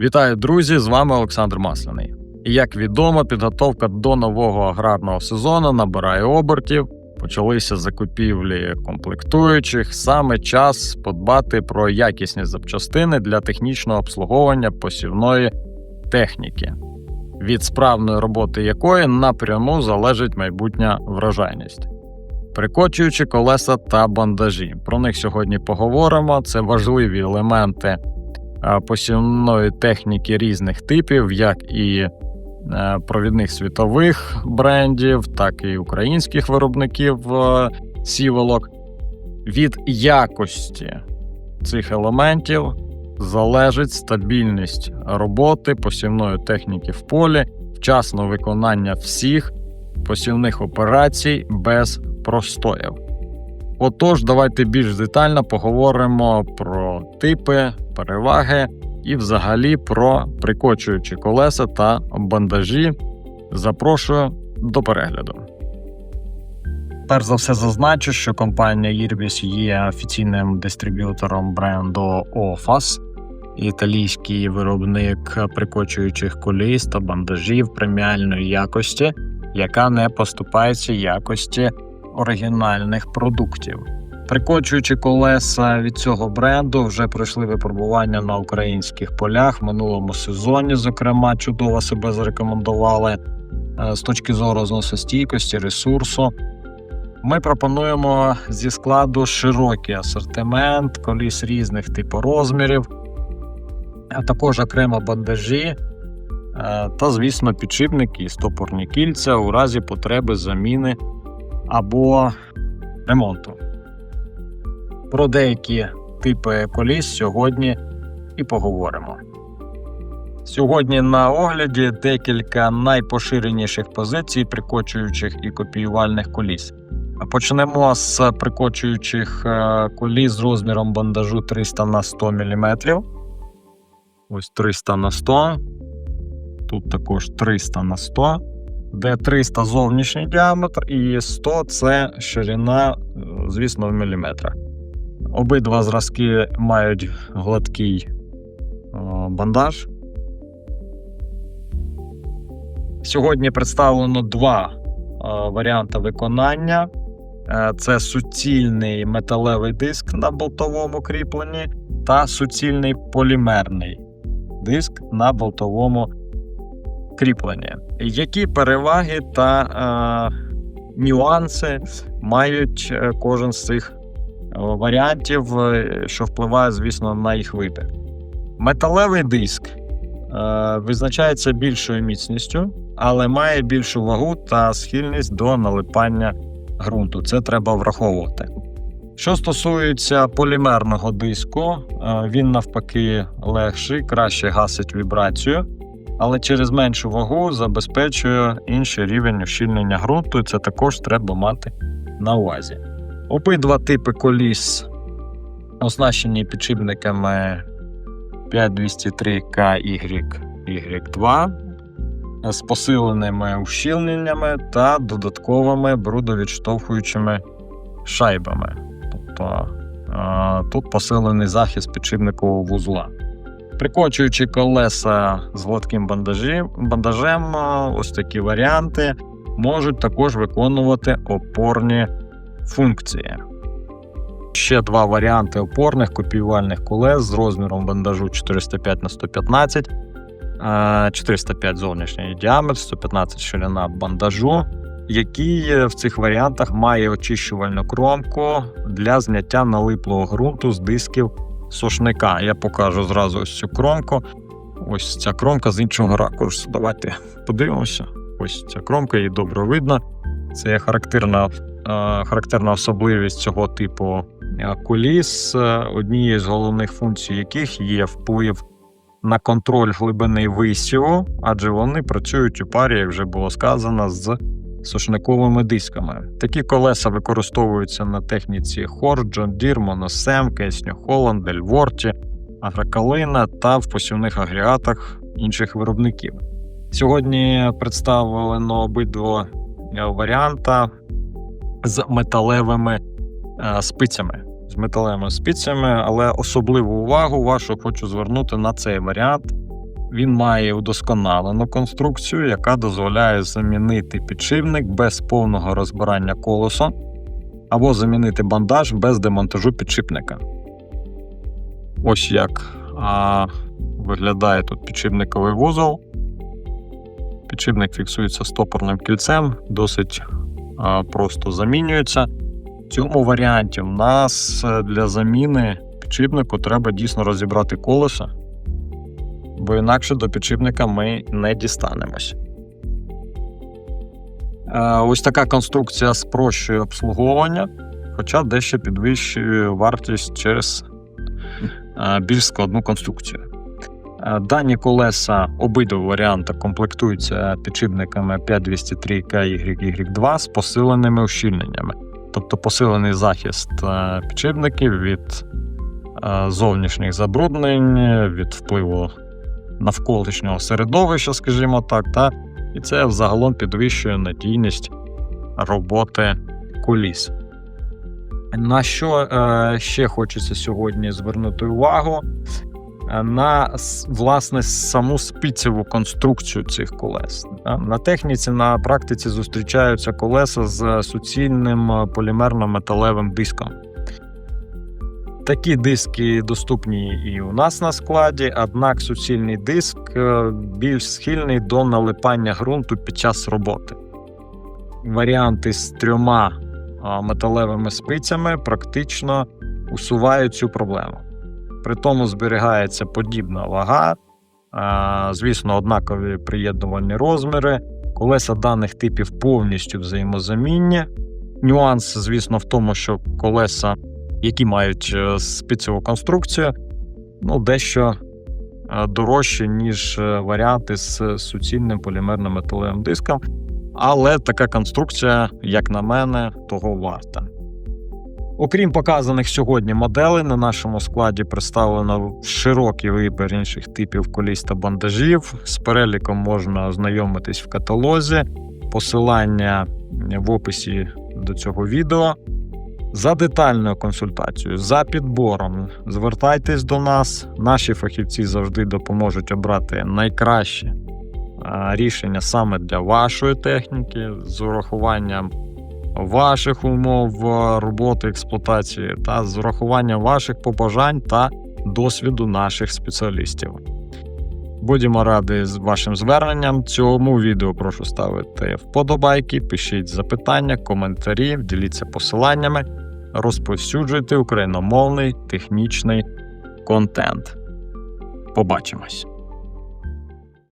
Вітаю, друзі! З вами Олександр Масляний. І як відомо, підготовка до нового аграрного сезону набирає обертів. Почалися закупівлі комплектуючих. Саме час подбати про якісні запчастини для технічного обслуговування посівної техніки, від справної роботи якої напряму залежить майбутня врожайність. Прикочуючи колеса та бандажі. Про них сьогодні поговоримо. Це важливі елементи посівної техніки різних типів, як і е, провідних світових брендів, так і українських виробників е, сіволок. Від якості цих елементів залежить стабільність роботи посівної техніки в полі, вчасне виконання всіх посівних операцій без простоїв. Отож, давайте більш детально поговоримо про типи, переваги і взагалі про прикочуючі колеса та бандажі. Запрошую до перегляду. Перш за все зазначу, що компанія Irbis є офіційним дистриб'ютором бренду OFAS, італійський виробник прикочуючих коліс та бандажів преміальної якості, яка не поступається якості оригінальних продуктів. Прикочуючи колеса від цього бренду, вже пройшли випробування на українських полях в минулому сезоні. Зокрема, чудово себе зарекомендували е, з точки зору зносостійкості, ресурсу. Ми пропонуємо зі складу широкий асортимент коліс різних типу розмірів, а також окремо бандажі е, та, звісно, підшипники і стопорні кільця у разі потреби заміни або ремонту. Про деякі типи коліс сьогодні і поговоримо. Сьогодні на огляді декілька найпоширеніших позицій прикочуючих і копіювальних коліс. Почнемо з прикочуючих е, коліс з розміром бандажу 300 на 100 мм. Ось 300 на 100. Тут також 300 на 100 де 300 зовнішній діаметр і 100 це ширина, е, звісно, в міліметрах. Обидва зразки мають гладкий е, бандаж. Сьогодні представлено два е, варіанти виконання. Це суцільний металевий диск на болтовому кріпленні та суцільний полімерний диск на болтовому кріпленні. Які переваги та е, нюанси мають е, кожен з цих е, варіантів, е, що впливає, звісно, на їх вибір? Металевий диск е, визначається більшою міцністю, але має більшу вагу та схильність до налипання ґрунту. Це треба враховувати. Що стосується полімерного диску, він навпаки легший, краще гасить вібрацію але через меншу вагу забезпечує інший рівень ущільнення ґрунту, і це також треба мати на увазі. Обидва типи коліс оснащені підшипниками 5203K Y2 з посиленими ущільненнями та додатковими брудовідштовхуючими шайбами. Тобто тут посилений захист підшипникового вузла. Прикочуючи колеса з гладким бандажем, бандажем, ось такі варіанти можуть також виконувати опорні функції. Ще два варіанти опорних копіювальних колес з розміром бандажу 405 на 115, 405 зовнішній діаметр, 115 ширина бандажу, який в цих варіантах має очищувальну кромку для зняття налиплого ґрунту з дисків сушника. Я покажу зразу ось цю кромку. Ось ця кромка з іншого ракурсу. Давайте подивимося. Ось ця кромка, її добре видно. Це є характерна характерна особливість цього типу коліс, однією з головних функцій яких є вплив на контроль глибини висіву, адже вони працюють у парі, як вже було сказано, з сушниковими дисками. Такі колеса використовуються на техніці Хор, John Deere, Monosem, Кейсню Холланд, Дельворті, Агрокалина та в посівних агрегатах інших виробників. Сьогодні представлено обидва варіанта з металевими е, спицями. З металевими спицями, але особливу увагу вашу хочу звернути на цей варіант. Він має удосконалену конструкцію, яка дозволяє замінити підшипник без повного розбирання колеса або замінити бандаж без демонтажу підшипника. Ось як а, виглядає тут підшипниковий вузол. Підшипник фіксується стопорним кільцем, досить а, просто замінюється. В цьому варіанті в нас е, для заміни підшипнику треба дійсно розібрати колеса, бо інакше до підшипника ми не дістанемось. Е, Ось така конструкція спрощує обслуговування, хоча дещо підвищує вартість через е, більш складну конструкцію. Е, Дані колеса обидва варіанти комплектуються підшипниками 5203 KYY2 з посиленими ущільненнями, тобто посилений захист підшипників від зовнішніх забруднень, від впливу навколишнього середовища, скажімо так, та, і це взагалом підвищує надійність роботи коліс. На що е, ще хочеться сьогодні звернути увагу? Е, На власне саму спицеву конструкцію цих колес. На техніці, на практиці зустрічаються колеса з суцільним полімерно-металевим диском. Такі диски доступні і у нас на складі, однак суцільний диск е, більш схильний до налипання ґрунту під час роботи. Варіанти з трьома металевими спицями практично усувають цю проблему. При тому зберігається подібна вага, звісно, однакові приєднувальні розміри, колеса даних типів повністю взаємозамінні. Нюанс, звісно, в тому, що колеса, які мають е, спицеву конструкцію, ну, дещо е, дорожчі, ніж е, варіанти з суцільним полімерно-металевим диском. Але така конструкція, як на мене, того варта. Окрім показаних сьогодні моделей, на нашому складі представлено широкий вибір інших типів коліс та бандажів. З переліком можна ознайомитись в каталозі, посилання в описі до цього відео. За детальною консультацією, за підбором, звертайтесь до нас. Наші фахівці завжди допоможуть обрати найкраще рішення саме для вашої техніки з урахуванням ваших умов е, роботи експлуатації та з урахуванням ваших побажань та досвіду наших спеціалістів. Будемо раді з вашим зверненням. Цьому відео прошу ставити вподобайки, пишіть запитання, коментарі, діліться посиланнями, розповсюджуйте україномовний технічний контент. Побачимось!